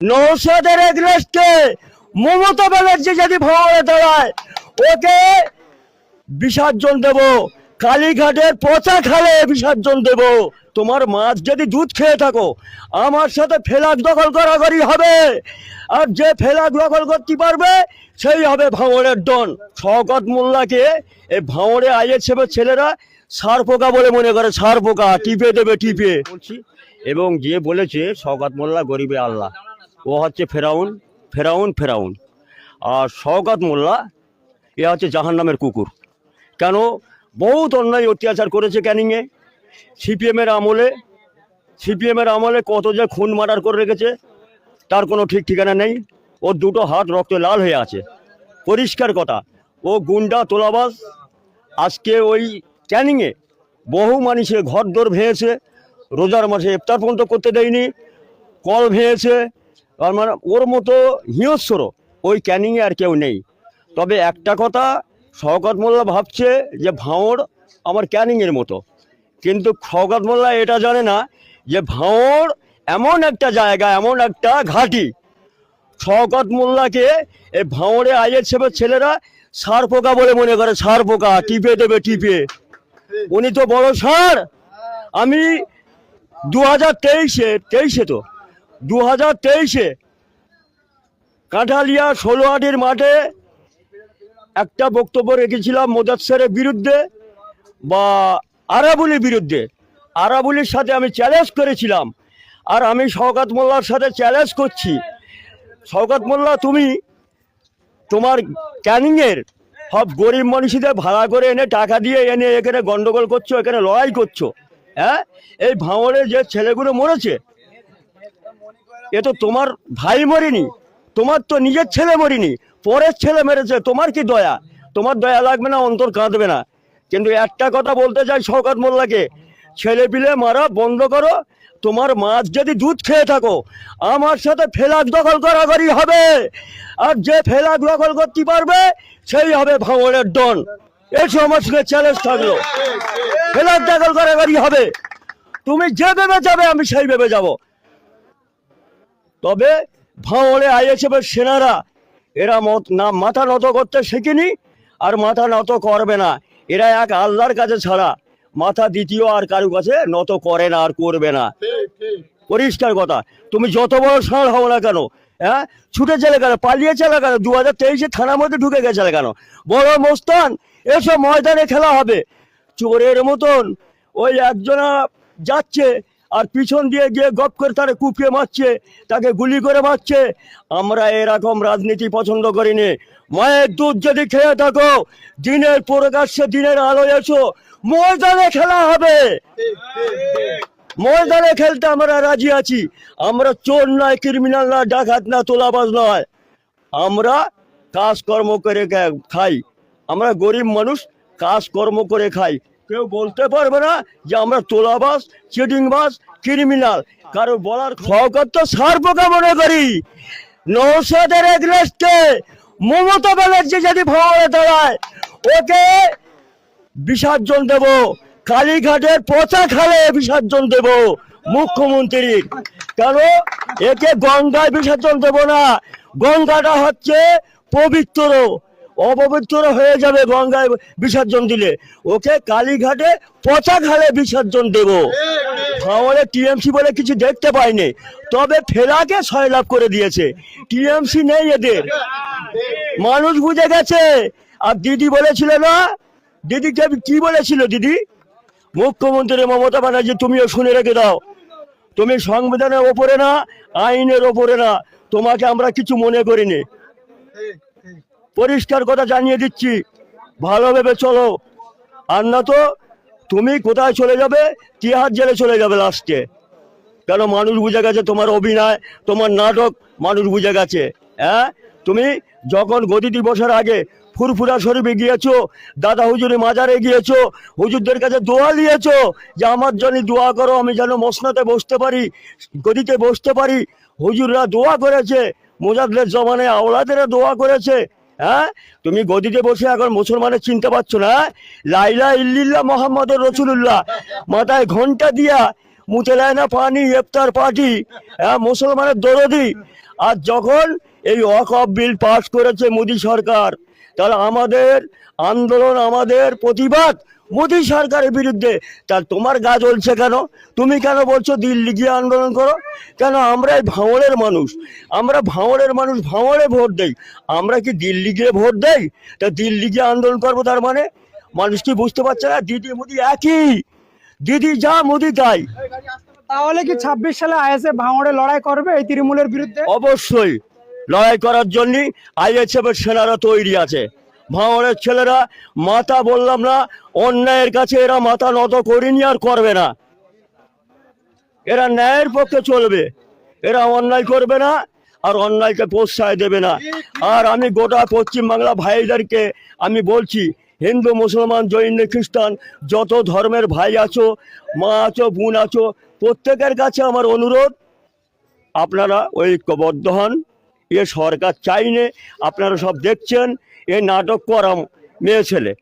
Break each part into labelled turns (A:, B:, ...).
A: নৌসাদের এগ্রেস্টে মমতা ব্যানার্জি যদি ভাঙড়ে দাঁড়ায়, ওকে বিসর্জন দেব। কালীঘাটের পচা খালে বিসর্জন দেব। তোমার মাছ যদি দুধ খেয়ে থাকো, আমার সাথে ফেলাক দখল করাকরি হবে। আর যে ফেলাক দখল করতে পারবে, সেই হবে ভাঙড়ের ডন। শওকত মোল্লাকে এই ভাঙড়ে আইএছে ছেলেরা সার পোকা বলে মনে করে, সার পোকা, টিপে দেবে, টিপে। এবং যে বলেছে শওকত মোল্লা, গরিবে আল্লাহ। ও হচ্ছে ফেরাউন ফেরাউন ফেরাউন। আর শওকত মোল্লা, এ হচ্ছে জাহান নামের কুকুর। কেন? বহুত অন্যায় অত্যাচার করেছে ক্যানিংয়ে সিপিএমের আমলে সিপিএমের আমলে কত যে খুন মার্ডার করে রেখেছে, তার কোনো ঠিক ঠিকানা নেই। ওর দুটো হাত রক্তে লাল হয়ে আছে। পরিষ্কার কথা, ও গুন্ডা তোলাবাস আজকে ওই ক্যানিংয়ে বহু মানুষের ঘর দোর ভেঙেছে। রোজার মাসে ইফতার পর্যন্ত করতে দেয়নি, কল ভেঙেছে আর মানে ওর মতো হিংস্র ওই ক্যানিংয়ে আর কেউ নেই। তবে একটা কথা শওকত মোল্লা ভাবছে যে ভাঁড় আমার ক্যানিংয়ের মতো। কিন্তু শওকত মোল্লা এটা জানে না যে ভাঁড় এমন একটা জায়গা, এমন একটা ঘাঁটি। শওকত মোল্লাকে এই ভাঁড়ে আইয়ের ছেলের ছেলেরা সার পোকা বলে মনে করে, সার পোকা, টিপে দেবে, টিপে। উনি তো বড় সার। আমি দু হাজার তেইশে তেইশে তো দু হাজার তেইশে কাঁঠালিয়া ষোলো মাঠে একটা বক্তব্য রেখেছিলাম মোদাচ্ছেরের বিরুদ্ধে বা আরাবুলির বিরুদ্ধে। আরাবুলির সাথে আমি চ্যালেঞ্জ করেছিলাম আর আমি শওকাত মোল্লার সাথে চ্যালেঞ্জ করছি। শওকাত মোল্লা, তুমি তোমার ক্যানিংয়ের সব গরিব মানুষদের ভাড়া করে এনে টাকা দিয়ে এনে এখানে গন্ডগোল করছ, এখানে লড়াই করছ হ্যাঁ? এই ভাঙড়ে যে ছেলেগুলো মরেছে এ তো তোমার ভাই মরিনি, তোমার তো নিজের ছেলে মরিনি, পরের ছেলে মেরেছে, তোমার কি দয়া? তোমার দয়া লাগবে না, অন্তর কাঁদবে না। কিন্তু একটা কথা বলতে চাই শওকত মোল্লাকে, ছেলে পিলে মারা বন্ধ করো, তোমার মাছ যদি দুধ খেয়ে থাকো, আমার সাথে ফেলাক দখল করাকরি হবে। আর যে ফেলাক দখল করতে পারবে, সেই হবে ভাঙড়ের ডন। এসো আমার সঙ্গে চ্যালেঞ্জ থাকল। ফেলাক দখল করাকরি হবে। তুমি যে ভেবে যাবে, আমি সেই ভেবে যাব। তবে ভাঙড়ে আইএসএফের সেনারা এরা মত- না মাথা নত করতে শেখেনি আর মাথা নত করবে না। এরা এক আল্লাহর কাছে ছাড়া মাথা দ্বিতীয় আর কারও কাছে নত করে না আর করবে না। পরিষ্কার কথা। তুমি যত বড় ষাঁড় হও না কেন হ্যাঁ? ছুটে চলে কেন? পালিয়ে চলে কেন? দু হাজার তেইশে থানার মধ্যে ঢুকে গেছে কেন? বড় মোস্তান এসব ময়দানে খেলা হবে। চোরের মতন ওই একজনা যাচ্ছে আর পিছন দিয়ে গিয়ে গপ করে তারে কুপিয়ে মারছে, তাকে গুলি করে মারছে। আমরা এরকম রাজনীতি পছন্দ করিনি। মায়ের দুধ যদি খেয়ে থাকো, দিনের প্রকাশ্যে দিনের আলো এসো, ময়দানে খেলা হবে। ময়দানে খেলতে আমরা রাজি আছি। আমরা চোর নয় ক্রিমিনাল নয়, ডাকাত না তোলাবাজ নয়। আমরা কাজকর্ম করে খাই। আমরা গরিব মানুষ, কাজকর্ম করে খাই। কেউ বলতে পারবে না যে আমরা তোলাবাস, চিটিংবাস ক্রিমিনাল কারও বলার শওকত তো সার পোকা মনে করি। নৌসাদের এগ্রেস্টে মমতা ব্যানার্জি যদি ভাঙড়ে দাঁড়ায়, ওকে বিসর্জন দেব। কালীঘাটের পচা খালে বিসর্জন দেব মুখ্যমন্ত্রী। কেন? একে গঙ্গায় বিসর্জন দেব না। গঙ্গাটা হচ্ছে পবিত্র। অপবিত্র হয়ে যাবে গঙ্গায় বিসর্জন দিলে। ওকে কালীঘাটে পচা খালে বিসর্জন দেব। ভাঙড়ে টিএমসি বলে কিছু দেখতে পাইনি। তবে ফেলাকে সয়লাভ করে দিয়েছে। টিএমসি নেই এদের। মানুষ বুঝে গেছে। আর দিদি বলেছিল না? দিদিকে কি বলেছিল দিদি? মুখ্যমন্ত্রী মমতা ব্যানার্জি, তুমিও শুনে রেখে দাও। তুমি সংবিধানের ওপরে না, আইনের ওপরে না। তোমাকে আমরা কিছু মনে করিনি। পরিষ্কার কথা জানিয়ে দিচ্ছি। ভালোভাবে চলো। আর না তো, তুমি কোথায় চলে যাবে? তিহার জেলে চলে যাবে লাস্টে কেন মানুষ বুঝে গেছে তোমার অভিনয়, তোমার নাটক মানুষ বুঝে গেছে। হ্যাঁ? তুমি যখন গদি দিবসের আগে ফুরফুরা শরীফে গিয়েছো, দাদা হুজুরি মাজারে গিয়েছো, হুজুরদের কাছে দোয়া নিয়েছো যে, আমার জন্য দোয়া করো, আমি যেন মসনাতে বসতে পারি, গদিতে বসতে পারি। হুজুররা দোয়া করেছে মোজাদের জমানে আওলাদেরা দোয়া করেছে। হ্যাঁ? তুমি গদিতে বসে এখন মুসলমানের চিনতে পারছ না? লাইলা ইল্লিল্লা মোহাম্মদ রসুল্লাহ মাথায় ঘণ্টা দিয়া মুতে দেয় না পানি, ইফতার পার্টি হ্যাঁ মুসলমানের দরদি। আর যখন এই ওয়াকফ বিল পাশ করেছে মোদী সরকার, তাহলে আমাদের আন্দোলন, আমাদের প্রতিবাদ মোদী সরকারের বিরুদ্ধে। তা তোমার গা জ্বলছে কেন? তুমি কেন বলছো দিল্লি গিয়ে আন্দোলন করো? কেন আমরা এই ভাঙড়ের মানুষ? আমরা ভাঙড়ের মানুষ ভাঙড়ে ভোট দেই। আমরা কি দিল্লি গিয়ে ভোট দেই? তা দিল্লি গিয়ে আন্দোলন করব তার মানে? মানুষ কি বুঝতে পারছে না? দিদি মোদি একই। দিদি যা মোদি তাই।
B: তাহলে কি ছাব্বিশ সালে আইএসএ ভাঙড়ে লড়াই করবে এই তৃণমূলের বিরুদ্ধে?
A: অবশ্যই। লড়াই করার জন্য আইএসএফ এর সেনারা তৈরি আছে। ভাঙড়ের ছেলেরা মাথা বললাম না, অন্যায়ের কাছে এরা মাথা নত করিনি আর করবে না। এরা ন্যায়ের পক্ষে চলবে। এরা অন্যায় করবে না আর অন্যায়কে প্রশ্রয় দেবে না। আর আমি গোটা পশ্চিমবাংলা ভাইদেরকে আমি বলছি, হিন্দু, মুসলমান, জৈন, খ্রিস্টান, যত ধর্মের ভাই আছো, মা আছো, বোন আছো, প্রত্যেকের কাছে আমার অনুরোধ, আপনারা ঐক্যবদ্ধ হন। এ সরকার চাইনে আপনারা সব দেখছেন এ নাটক করাম মেয়ে ছেলে।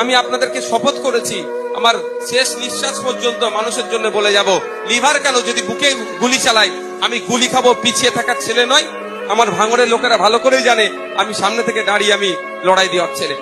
C: আমি আপনাদেরকে শপথ করেছি, আমার শেষ নিঃশ্বাস পর্যন্ত মানুষের জন্য বলে যাব, লিভার কেন যদি বুকে গুলি চালাই আমি গুলি খাব, পিছিয়ে থাকার ছেলে নয়। আমার ভাঙরের লোকেরা ভালো করেই জানে, আমি সামনে থেকে দাঁড়িয়ে আমি লড়াই দেওয়ার ছেলে